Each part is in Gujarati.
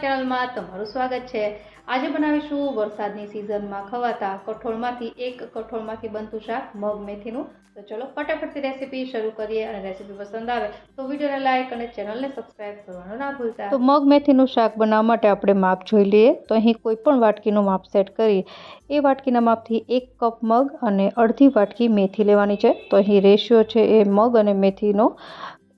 ચેનલમાં તમારું સ્વાગત છે. આજે બનાવીશું વરસાદની સિઝનમાં ખવાતા કઠોળમાંથી એક કઠોળમાંથી બનતું શાક, મગ, મેથીનું. તો ચલો, ફટાફટથી રેસીપી શરૂ કરીએ અને રેસીપી પસંદ આવે તો વિડીયોને લાઇક અને ચેનલને સબસ્ક્રાઇબ કરવાનું ના ભૂલતા. તો મગ, મેથીનું શાક બનાવવા માટે આપણે માપ જોઈ લઈએ. તો અહીં કોઈ પણ વાટકીનું માપ સેટ કરી એ વાટકીના માપથી એક કપ મગ અને અડધી વાટકી મેથી લેવાની છે. તો અહીં રેશિયો છે એ મગ અને મેથીનો.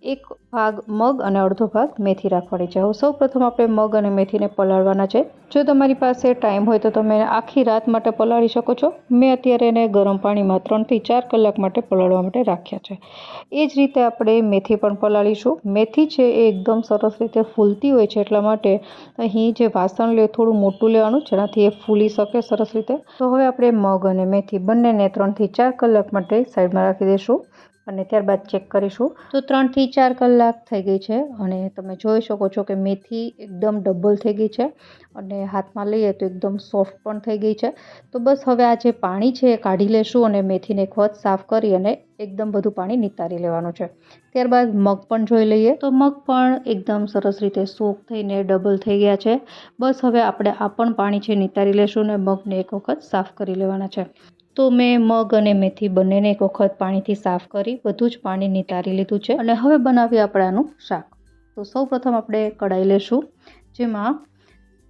એક ભાગ મગ અને અડધો ભાગ મેથી રાખવાની છે. હવે સૌ પ્રથમ આપણે મગ અને મેથીને પલાળવાના છે. જો તમારી પાસે ટાઈમ હોય તો તમે આખી રાત માટે પલાળી શકો છો. મેં અત્યારે એને ગરમ પાણીમાં ત્રણથી ચાર કલાક માટે પલાળવા માટે રાખ્યા છે. એ જ રીતે આપણે મેથી પણ પલાળીશું. મેથી છે એ એકદમ સરસ રીતે ફૂલતી હોય છે એટલા માટે અહીં જે વાસણ લે, થોડું મોટું લેવાનું, જેનાથી એ ફૂલી શકે સરસ રીતે. તો હવે આપણે મગ અને મેથી બંનેને ત્રણથી ચાર કલાક માટે સાઈડમાં રાખી દઈશું. અને ત્યારબાદ ચેક કરીશું. તો ત્રણથી ચાર કલાક થઈ ગઈ છે અને તમે જોઈ શકો છો કે મેથી એકદમ ડબલ થઈ ગઈ છે અને હાથમાં લઈએ તો એકદમ સોફ્ટ પણ થઈ ગઈ છે. તો બસ હવે આ જે પાણી છે એ કાઢી લેશું અને મેથીને એક વખત સાફ કરી અને એકદમ બધું પાણી નિતારી લેવાનું છે. ત્યારબાદ મગ પણ જોઈ લઈએ. તો મગ પણ એકદમ સરસ રીતે સોક થઈને ડબલ થઈ ગયા છે. બસ હવે આપણે આ પણ પાણી છે નિતારી લેશું અને મગને એક વખત સાફ કરી લેવાના છે. તો મેં મગ અને મેથી બંનેને એક વખત પાણીથી સાફ કરી બધું જ પાણી નિતારી લીધું છે અને હવે બનાવીએ આપણે આનું શાક. તો સૌ પ્રથમ આપણે કઢાઈ લેશું, જેમાં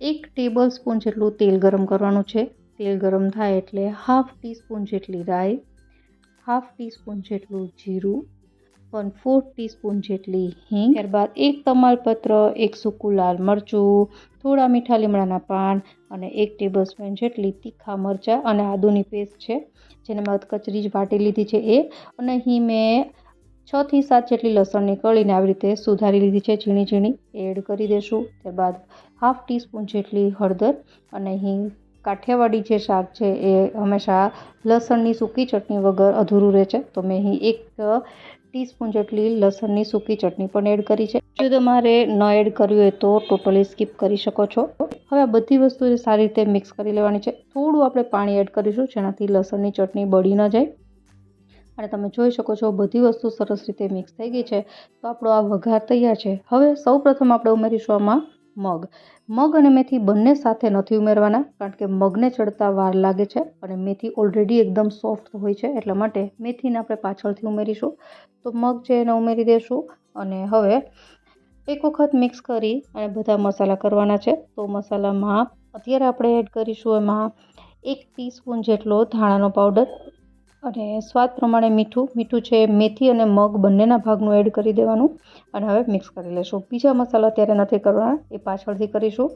એક ટેબલ સ્પૂન જેટલું તેલ ગરમ કરવાનું છે. તેલ ગરમ થાય એટલે હાફ ટીસ્પૂન જેટલી રાઈ, હાફ ટીસ્પૂન જેટલું જીરું વન ફોર્થ ટીસ્પૂન જેટલી હિંગ, ત્યારબાદ એક તમાલપત્ર, એક સૂકું લાલ મરચું, થોડા મીઠા લીમડાના પાન અને એક ટેબલ સ્પૂન જેટલી તીખા મરચાં અને આદુની પેસ્ટ છે, જેને મેં કચરી જ વાટી લીધી છે એ. અને અહીં મેં છથી સાત જેટલી લસણની કળીને આવી રીતે સુધારી લીધી છે, ઝીણી ઝીણી એડ કરી દઈશું ત્યારબાદ હાફ ટીસ્પૂન જેટલી હળદર અને અહીં કાઠિયાવાડી જે શાક છે એ હંમેશા લસણની સૂકી ચટણી વગર અધૂરું રહે છે. તો મેં અહીં એક ટીસ્પૂન જેટલી લસણની સૂકી ચટણી પણ એડ કરી છે. જો તમારે ન એડ કરવી હોય તો ટોટલી સ્કીપ કરી શકો છો. હવે આ બધી વસ્તુ સારી રીતે મિક્સ કરી લેવાની છે. થોડું આપણે પાણી એડ કરીશું જેનાથી લસણની ચટણી બળી ન જાય. અને તમે જોઈ શકો છો બધી વસ્તુ સરસ રીતે મિક્સ થઈ ગઈ છે. તો આપણો આ વઘાર તૈયાર છે. હવે સૌ પ્રથમ આપણે ઉમેરીશું આમાં મગ. મગ અને મેથી બંને સાથે નથી ઉમેરવાના, કારણ કે મગને ચડતા વાર લાગે છે અને મેથી ઓલરેડી એકદમ સોફ્ટ હોય છે, એટલા માટે મેથીને આપણે પાછળથી ઉમેરીશું. તો મગ છે એને ઉમેરી દઈશું અને હવે એક વખત મિક્સ કરી અને બધા મસાલા કરવાના છે. તો મસાલામાં અત્યારે આપણે એડ કરીશું એમાં એક ટીસ્પૂન જેટલો ધાણાનો પાવડર અને સ્વાદ પ્રમાણે મીઠું. મીઠું છે મેથી અને મગ બંનેના ભાગનું એડ કરી દેવાનું. અને હવે મિક્સ કરી લેશું. બીજા મસાલા અત્યારે નથી કરવાના. એ પાછળથી કરીશું.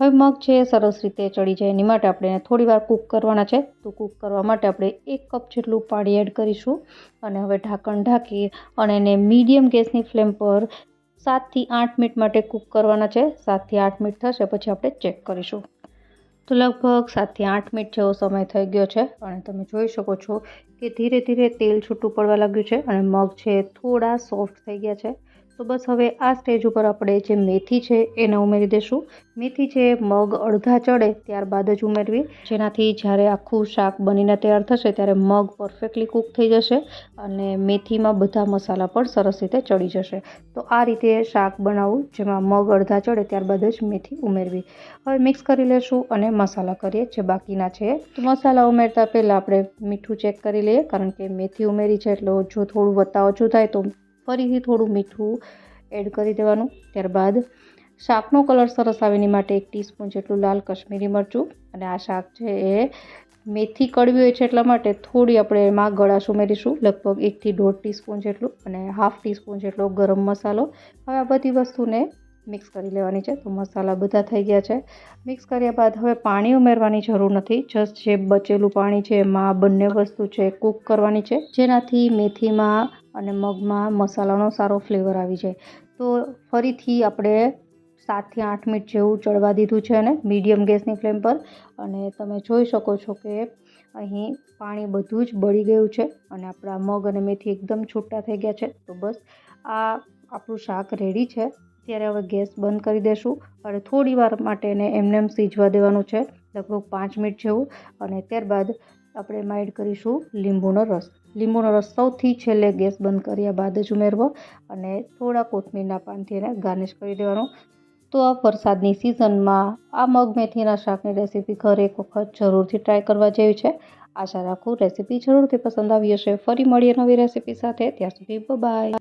હવે મગ છે સરસ રીતે ચડી જાય. એની માટે આપણે થોડી વાર કૂક કરવાના છે. તો કૂક કરવા માટે આપણે એક કપ જેટલું પાણી એડ કરીશું. અને હવે ઢાંકણ ઢાંકી અને એને મીડિયમ ગેસની ફ્લેમ પર સાતથી આઠ મિનિટ માટે કૂક કરવાના છે. સાતથી આઠ મિનિટ થશે. પછી આપણે ચેક કરીશું. તો લગભગ સાતથી આઠ મિનિટ જેવો સમય થઈ ગયો છે અને તમે જોઈ શકો છો કે ધીરે ધીરે તેલ છૂટું પડવા લાગ્યું છે અને મગ છે થોડા સોફ્ટ થઈ ગયા છે. તો બસ હવે આ સ્ટેજ ઉપર આપણે જે મેથી છે એને ઉમેરી દઈશું મેથી છે મગ અડધા ચડે ત્યારબાદ જ ઉમેરવી. જેનાથી જ્યારે આખું શાક બનીને તૈયાર થશે ત્યારે મગ પરફેક્ટલી કૂક થઈ જશે અને મેથીમાં બધા મસાલા પણ સરસ રીતે ચડી જશે. તો આ રીતે શાક બનાવવું, જેમાં મગ અડધા ચડે ત્યારબાદ જ મેથી ઉમેરવી. હવે મિક્સ કરી લેશું અને મસાલા કરીએ, જે બાકીના છે. તો મસાલા ઉમેરતા પહેલાં આપણે મીઠું ચેક કરી લઈએ, કારણ કે મેથી ઉમેરી છે એટલે જો થોડું વત્તા ઓછું થાય તો ફરીથી થોડું મીઠું એડ કરી દેવાનું. ત્યારબાદ શાકનો કલર સરસ આવે એની માટે એક ટીસ્પૂન જેટલું લાલ કશ્મીરી મરચું અને આ શાક છે એ મેથી કડવી હોય છે એટલા માટે થોડી આપણે એમાં ગળાશ ઉમેરીશું. લગભગ એકથી દોઢ ટીસ્પૂન જેટલું અને હાફ ટીસ્પૂન જેટલો ગરમ મસાલો. હવે આ બધી વસ્તુને મિક્સ કરી લેવાની છે. તો મસાલા બધા થઈ ગયા છે. મિક્સ કર્યા બાદ હવે પાણી ઉમેરવાની જરૂર નથી. જસ્ટ જે બચેલું પાણી છે એમાં બંને વસ્તુ છે કૂક કરવાની છે. જેનાથી મેથીમાં અને મગમાં મસાલાનો સારો ફ્લેવર આવી જાય. તો ફરીથી આપણે સાતથી આઠ મિનિટ જેવું ચડવા દીધું છે અને મીડિયમ ગેસની ફ્લેમ પર. અને તમે જોઈ શકો છો કે અહીં પાણી બધું જ બળી ગયું છે અને આપણા મગ અને મેથી એકદમ છૂટા થઈ ગયા છે. તો બસ, આ આપણું શાક રેડી છે. ત્યારે હવે ગેસ બંધ કરી દઈશું અને થોડી વાર માટે એને એમનેમ સીજવા દેવાનું છે. લગભગ પાંચ મિનિટ જેવું. અને ત્યારબાદ આપણે એમાં એડ કરીશું લીંબુનો રસ. લીંબુનો રસ સૌથી છેલ્લે ગેસ બંધ કર્યા બાદ જ ઉમેરવો અને થોડા કોથમીરના પાનથી એને ગાર્નિશ કરી દેવાનું. તો આ વરસાદની સિઝનમાં આ મગ મેથીના શાકની રેસીપી ઘરે એક વખત જરૂરથી ટ્રાય કરવા જેવી છે. આશા રાખું રેસીપી જરૂરથી પસંદ આવી હશે. ફરી મળીએ નવી રેસીપી સાથે. ત્યાં સુધી બાય